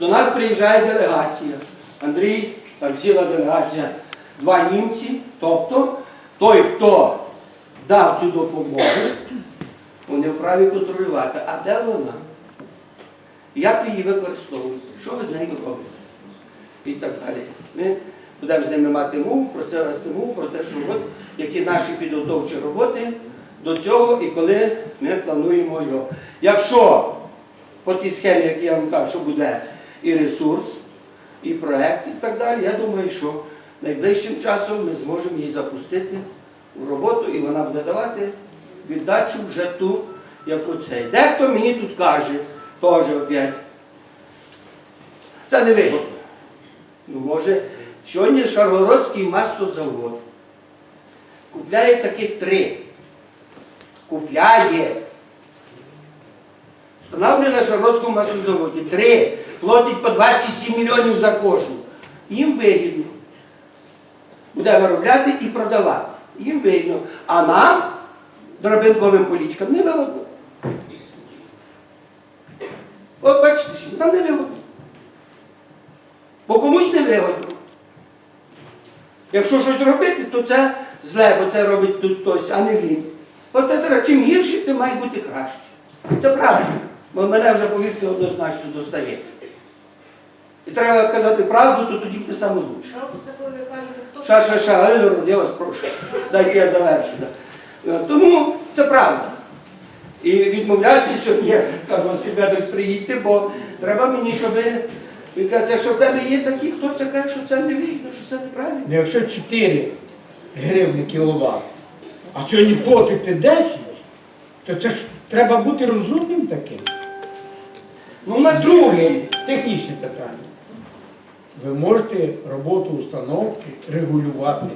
До нас приїжджає делегація. Андрій, там ціла делегація, два німці. Тобто той, хто дав цю допомогу, вони вправі контролювати. А де вона? Як ви її використовуєте? Що ви з нею робите? І так далі. Ми будемо з ними мати мову, про це вести мову, про те, що от які наші підготовчі роботи до цього і коли ми плануємо його. Якщо по тій схемі, як я вам кажу, що буде і ресурс, і проект, і так далі, я думаю, що найближчим часом ми зможемо її запустити у роботу, і вона буде давати віддачу вже ту, як оцей. Дехто мені тут каже, теж опять, це не вигодно. Ну, може, сьогодні Шаргородський маслозавод купляє таких три. Купляє. Встановлює на Шаргородському маслозаводі. Три. Платить по 27 мільйонів за кожну. Їм вигідно. Буде виробляти і продавати. Їм вигідно. А нам, дробинковим політикам, не вигодно. От бачите, нам не вигодно. Бо комусь не вигодно. Якщо щось робити, то це зле, бо це робить тут хтось, а не він. От це чим гірше, тим має бути краще. Це правильно. Бо мене вже, повірте, однозначно достається. І треба казати правду, то тоді буде саме лучше. Ша, ша, ша, але я вас прошу. Дайте я завершу. Е, Тому це правда. І відмовлятися сьогодні, я кажу, Василь приїдьте, бо треба мені, щоб ви. Він каже, що в тебе є такі, хто це каже, що це не вигідно, що це неправильно. Ну, Якщо 4 гривні кіловат, а сьогодні платите 10, то це ж треба бути розумним таким. Ну, у нас Друге, технічне питання. Ви можете роботу установки регулювати.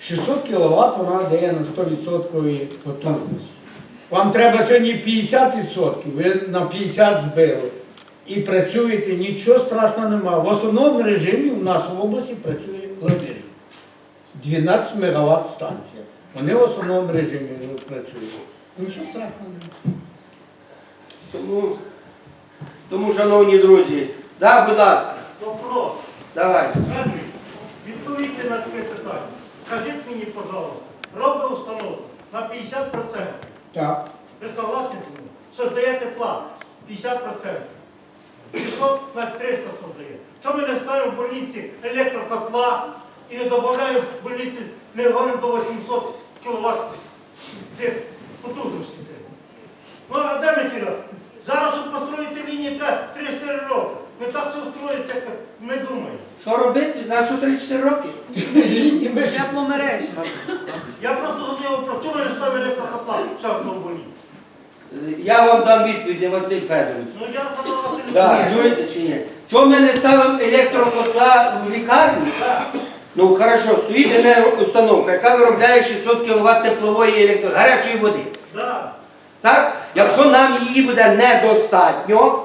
600 кВт вона дає на 100% потужності. Вам треба сьогодні 50%, ви на 50 збили. І працюєте, нічого страшного немає. В основному режимі у нас в області працює Ладижин. 12 МВт станція. Вони в основному режимі працюють. Нічого страшного немає. Тому, шановні друзі, да, будь ласка, Вопрос. давай. Андрій, відповідьте на таке питання. Скажіть мені, пожалуйста, робить установку на 50%. Так. Ви согласні з ним? Що даєте плату? 50%. 500 на 300 создає. Чому ми не ставимо в больниці електрокотла і не додаємо в больниці, не говоримо до 800 кВт цих потужностей. Ну, а де ми кидати? Зараз, щоб построїти лінії, треба 3-4 роки. Не так все строїться, як ми думаємо. Що робити? На що 3-4 роки? І ми ж тепломережі. Я просто задаю про чому не ставимо електрокотла ще одного больниці. Я вам дам відповідь, не Василь Федорович. Ну я задав Василь Да, Володимирович. чуєте чи ні? Чому ми не ставимо електрокотла в лікарні? Ну хорошо, стоїть енергоустановка, яка виробляє 600 кВт теплової електро... гарячої води. Да. Так? Якщо нам її буде недостатньо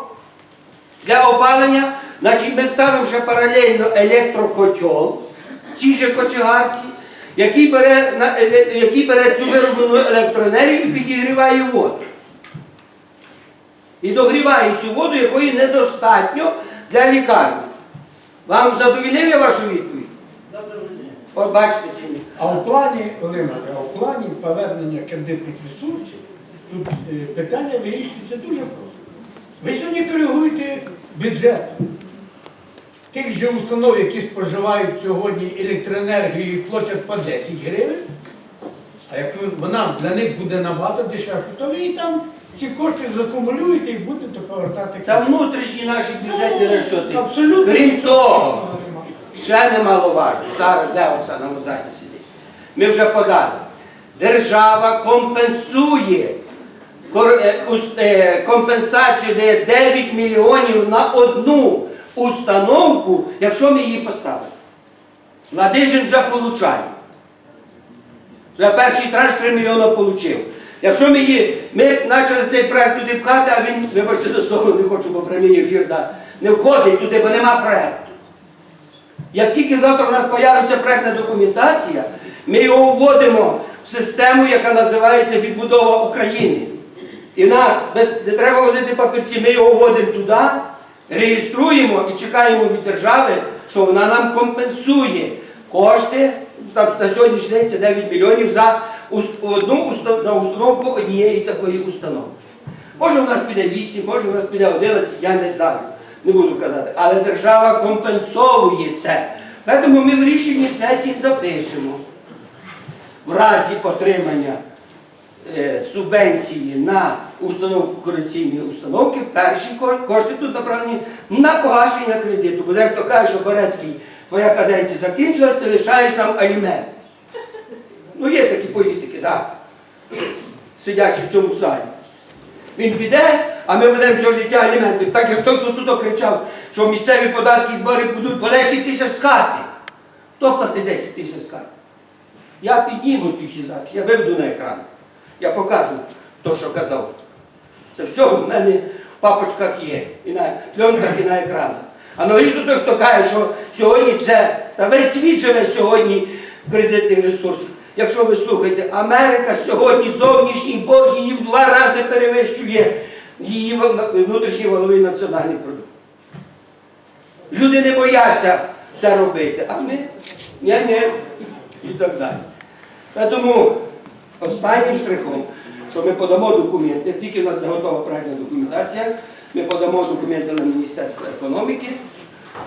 для опалення, значить ми ставимо ще паралельно електрокотел, в цій же кочегарці, який бере, е, е, який бере цю вироблену електроенергію і підігріває воду. І догріває цю воду, якої недостатньо для лікарні. Вам задовільнив я вашу відповідь? От бачите чи ні? А в плані, Олена, а в плані повернення кредитних ресурсів тут е, питання вирішується дуже просто. Ви сьогодні коригуєте бюджет тих же установ, які споживають сьогодні електроенергію і платять по 10 гривень. А як вона для них буде набагато дешевше, то ви і там ці кошти закумулюєте і будете повертати. Це внутрішні наші бюджетні розчоти. Абсолютно Крім того, ще немаловажно, зараз де Оксана Мозані сидить. Ми вже подали. Держава компенсує компенсацію дає 9 мільйонів на одну установку, якщо ми її поставимо. Ладижин вже получає. Вже перший транш 3 мільйони отримав. Якщо ми її, ми почали цей проект туди пхати, а він, вибачте за слово, не хочу, бо прямий ефір, да, не входить туди, бо нема проекту. Як тільки завтра у нас з'явиться проектна документація, ми його вводимо в систему, яка називається відбудова України. І в нас без, не треба возити папірці, ми його вводимо туди, реєструємо і чекаємо від держави, що вона нам компенсує кошти. Там на сьогоднішній день це 9 мільйонів за одну за установку однієї такої установки. Може у нас піде 8, може у нас піде 11, я не знаю, не буду казати. Але держава компенсовує це. Тому ми в рішенні сесії запишемо в разі отримання субвенції на установку корекційної установки, перші кошти тут направлені на погашення кредиту. Бо дехто каже, що Борецький, твоя каденція закінчилась, ти лишаєш нам алімент. Ну є такі політики, так. Сидячи в цьому залі. Він піде, а ми будемо все життя аліменти. Так як той, хто тут кричав, що місцеві податки і збори будуть по 10 тисяч з хати. Хто платить 10 тисяч з хати? Я підніму ті всі записи, я виведу на екран. Я покажу то, що казав. Це все в мене в папочках є, і на пленках, і на екранах. Аналогічно той, хто каже, що сьогодні це, та весь світ живе сьогодні в кредитних ресурсах. Якщо ви слухаєте, Америка сьогодні зовнішній борг її в два рази перевищує її внутрішній валовий національний продукт. Люди не бояться це робити, а ми ні-ні і так далі. Тому останнім штрихом, що ми подамо документи, тільки в нас готова проектна документація, ми подамо документи на Міністерство економіки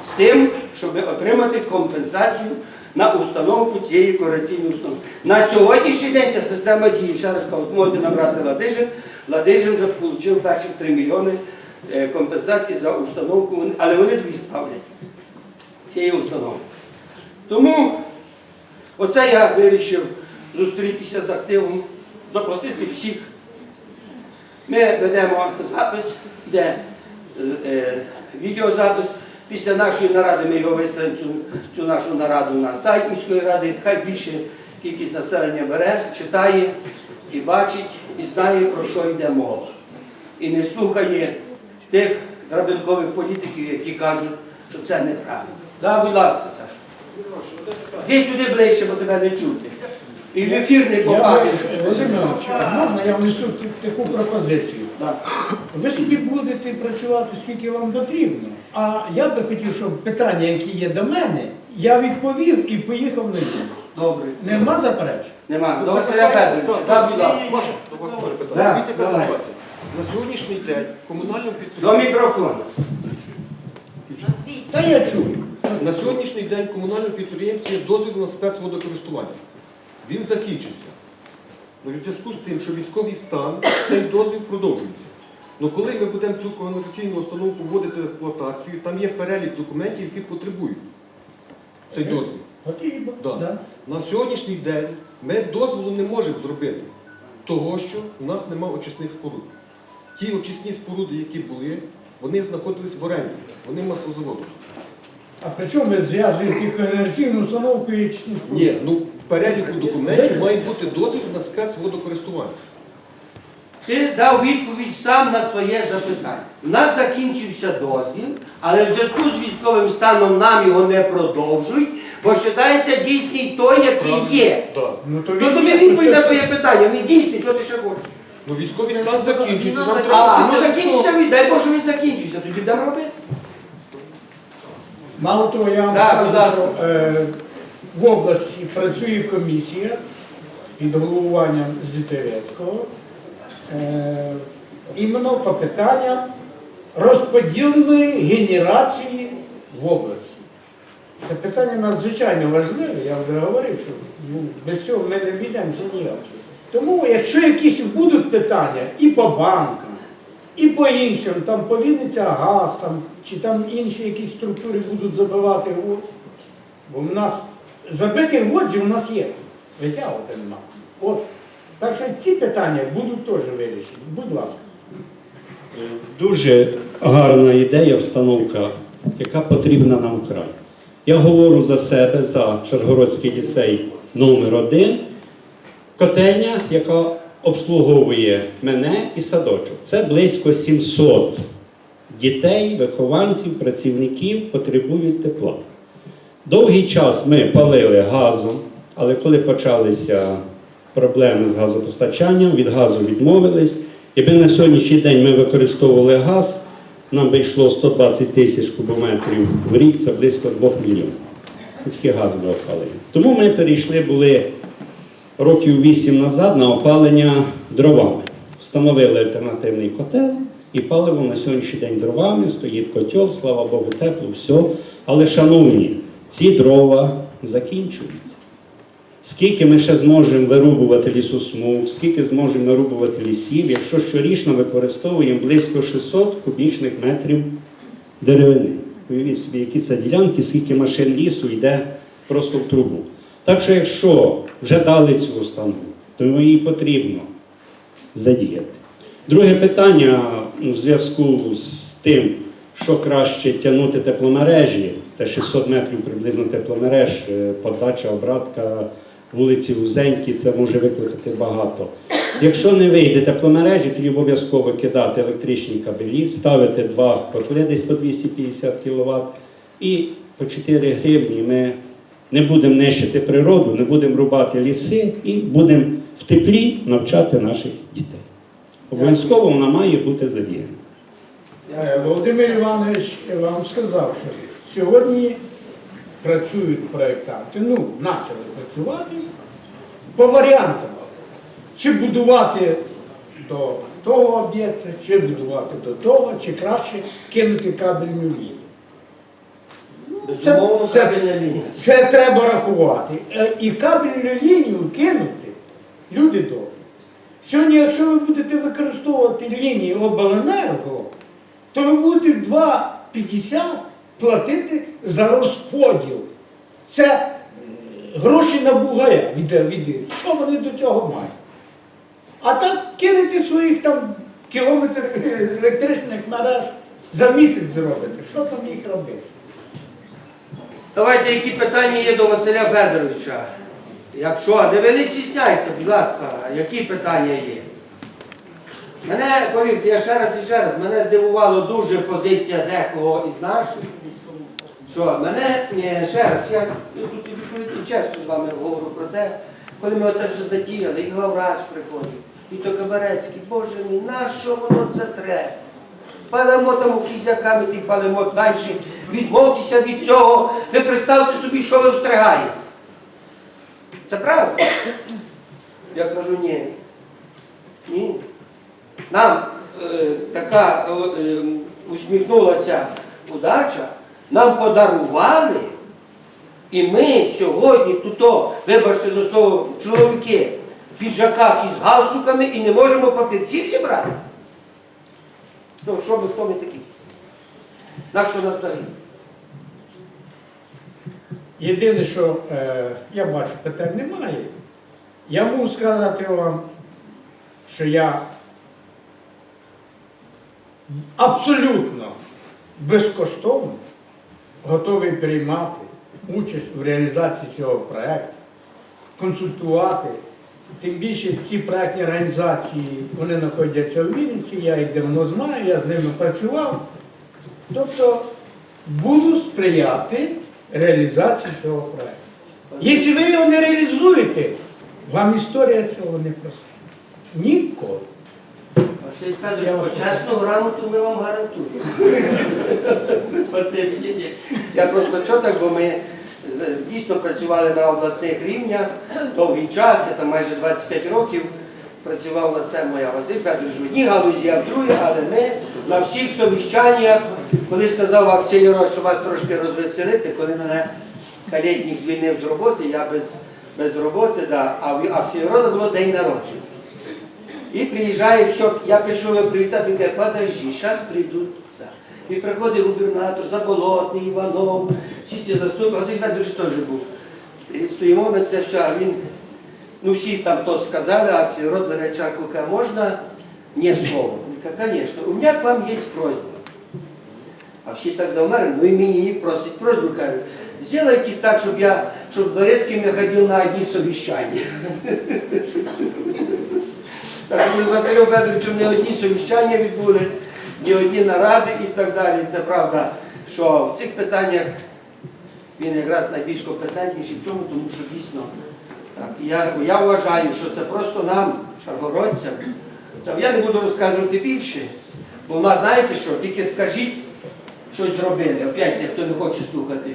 з тим, щоб отримати компенсацію на установку цієї корекційної установки. На сьогоднішній день ця система діє. Ще раз можете набрати Ладижин. Ладижин вже отримав перші 3 мільйони е, компенсації за установку, але вони дві ставлять цієї установки. Тому оце я вирішив зустрітися з активом, запросити всіх. Ми ведемо запис, де е, е, відеозапис. Після нашої наради ми його виставимо цю, цю нашу нараду на сайт міської ради. Хай більше кількість населення бере, читає і бачить, і знає, про що йде мова. І не слухає тих грабинкових політиків, які кажуть, що це неправильно. Да, будь ласка, Саша. Іди сюди ближче, бо тебе не чути. І в ефір не Я попадеш. Володимир Іванович, можна я внесу таку пропозицію? Так. Ви собі будете працювати скільки вам потрібно. А я би хотів, щоб питання, які є до мене, я відповів і поїхав на Київ. Добре. Нема заперечень? Нема. До Василя Петровича. Так, будь ласка. Маша, до вас теж Да, питання. Дивіться, яка давай. ситуація. На сьогоднішній день комунальному До мікрофону. Та я чую. на сьогоднішній день комунальному підприємстві є дозвіл на спецводокористування. Він закінчився. Ну, в зв'язку з тим, що військовий стан, цей дозвіл продовжується. Ну коли ми будемо цю каналізаційну установку вводити в експлуатацію, там є перелік документів, які потребують цей дозвіл. Потрібно. Да. Да. На сьогоднішній день ми дозволу не можемо зробити, того що у нас немає очисних споруд. Ті очисні споруди, які були, вони знаходились в оренді, вони маслозаводовські. А при чому ви зв'язуєте комерційну установку і чесну Ні, ну переліку документів має бути дозвіл на спецводокористування. Ти дав відповідь сам на своє запитання. У нас закінчився дозвіл, але в зв'язку з військовим станом нам його не продовжують, бо вважається дійсний той, який є. Да. Ну, то То тобі відповідь на твоє питання. Він дійсний, що ти ще хочеш? Ну військовий стан закінчується, нам А, ну закінчився він, дай Боже, він закінчився, тоді будемо робити. Мало того, я вам Так, будь скажу, ласка. що е, в області працює комісія під головуванням Зітерецького е, іменно по питанням розподіленої генерації в області. Це питання надзвичайно важливе, я вже говорив, що ну, без цього ми не війдемося ніяк. Тому, якщо якісь будуть питання і по банкам, і по іншим, там по Вінниця газ, там, чи там інші якісь структури будуть забивати. Бо в нас забитих годжів у нас є. Витягувати нема. От. Так що ці питання будуть теж вирішені. Будь ласка. Дуже гарна ідея, встановка, яка потрібна нам вкрай. Я говорю за себе, за Чергородський ліцей номер 1 Котельня, яка обслуговує мене і садочок. Це близько 700 дітей, вихованців, працівників потребують тепла. Довгий час ми палили газом, але коли почалися проблеми з газопостачанням, від газу відмовились. Ми на сьогоднішній день ми використовували газ нам би йшло 120 тисяч кубометрів в рік, це близько 2 мільйонів. Тільки газове опалення. Тому ми перейшли були років 8 назад на опалення дровами. Встановили альтернативний котел і паливо на сьогоднішній день дровами, стоїть котел, слава Богу, тепло, все. Але, шановні, ці дрова закінчуються. Скільки ми ще зможемо вирубувати лісосмуг, скільки зможемо нарубувати лісів, якщо щорічно використовуємо близько 600 кубічних метрів деревини. Уявіть собі, які це ділянки, скільки машин лісу йде просто в трубу. Так що, якщо вже дали цю установу, то її потрібно задіяти. Друге питання в зв'язку з тим, що краще тягнути тепломережі, це 600 метрів приблизно тепломереж, е, подача, обратка, вулиці Узенькі, це може викликати багато. Якщо не вийде тепломережі, тоді обов'язково кидати електричні кабелі, ставити два котли десь по 250 кВт і по 4 гривні ми не будемо нищити природу, не будемо рубати ліси і будемо в теплі навчати наших дітей. Обов'язково вона має бути задіяна. Е, Володимир Іванович вам сказав, що сьогодні працюють проєктанти, ну, почали працювати по варіантам. Чи будувати до того об'єкта, чи будувати до того, чи краще кинути кабельну лінію. Безумовно, це- Це треба рахувати. Е, І кабельну лінію кинути, люди добрі. Сьогодні, якщо ви будете використовувати лінії обленерго, то ви будете 2,50 платити за розподіл. Це е, гроші на бугая від, від. Що вони до цього мають? А так кинете своїх там кілометр е, електричних мереж за місяць зробите. Що там їх робити? Давайте, які питання є до Василя Федоровича. Якщо, не ви не стісняйте, будь ласка, які питання є? Мене, повірте, я ще раз і ще раз, мене здивувала дуже позиція декого із наших, що мене, е, ще раз, я тут відповідно чесно з вами говорю про те, коли ми оце все затіяли, і главврач приходив, і то Кабарецький, боже мій, на що воно це треба? Палимо там кізяками, ті палимо далі. Відмовтеся від цього. Ви представте собі, що ви встригаєте. Це правда? Я кажу, ні. Ні. Нам е, така е, усміхнулася удача, нам подарували, і ми сьогодні тут, вибачте за слово, чоловіки в піджаках із галстуками і не можемо папірців зібрати. Ну, що ми, хто ми такі? На що нам взагалі? Єдине, що е, я бачу, питань немає. Я можу сказати вам, що я абсолютно безкоштовно готовий приймати участь у реалізації цього проєкту, консультувати. Тим більше ці проєктні організації, вони знаходяться у Вінниці, я їх давно знаю, я з ними працював. Тобто буду сприяти реалізації цього проєкту. Якщо ви його не реалізуєте, вам історія цього не простить. Ніколи. Василь Федорович, почесну грамоту ми вам гарантуємо. Я просто що так, бо ми дійсно працювали на обласних рівнях довгий час, я там майже 25 років працював на це моя Василь Федорович в одній галузі, а в другій, але ми на всіх совіщаннях, коли сказав Аксельород, що вас трошки розвеселити, коли мене калєтник звільнив з роботи, я без, без роботи, да, а в Аксельорода було день народження. І приїжджає, все, я прийшов його привітати, він каже, подожди, зараз прийдуть. Да. І приходить губернатор, Заболотний, Іванов, всі ці заступники, Василь Федорович теж був. І стоїмо на це все, а він, ну всі там то сказали, а ці рот бере чарку, каже, можна не слово? Він каже, звісно, у мене к вам є просьба. А всі так завмерли, ну і мені не просить просьбу, кажуть, сделайте так, щоб я, щоб Борецьким я ходив на одні совіщання. Ми з Василем Федоровичем не одні совіщання відбули, не одні наради і так далі. Це правда, що в цих питаннях він якраз найбільш компетентніший. В чому? Тому що дійсно так, я, я вважаю, що це просто нам, шаргородцям, це, я не буду розказувати більше, Бо в нас, знаєте що, тільки скажіть, щось зробили, опять ніхто не хоче слухати.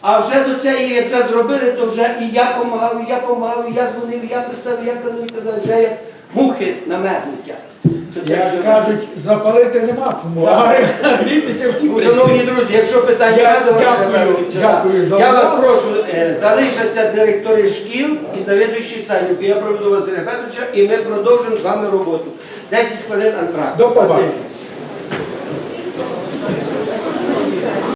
А вже до цієї, як вже зробили, то вже і я допомагав, і я допомагав, і я дзвонив, і я писав, і я казав, і казав, вже як мухи на мед летять. Що це Як кажуть, запалити нема кому, а грітися в Ну, Шановні друзі, якщо питання Я до вас, дякую, дякую за я вас прошу, е, залишаться директори шкіл і завідуючі садівки. Я проведу Василя Федоровича і ми продовжимо з вами роботу. 10 хвилин антракт. До побачення.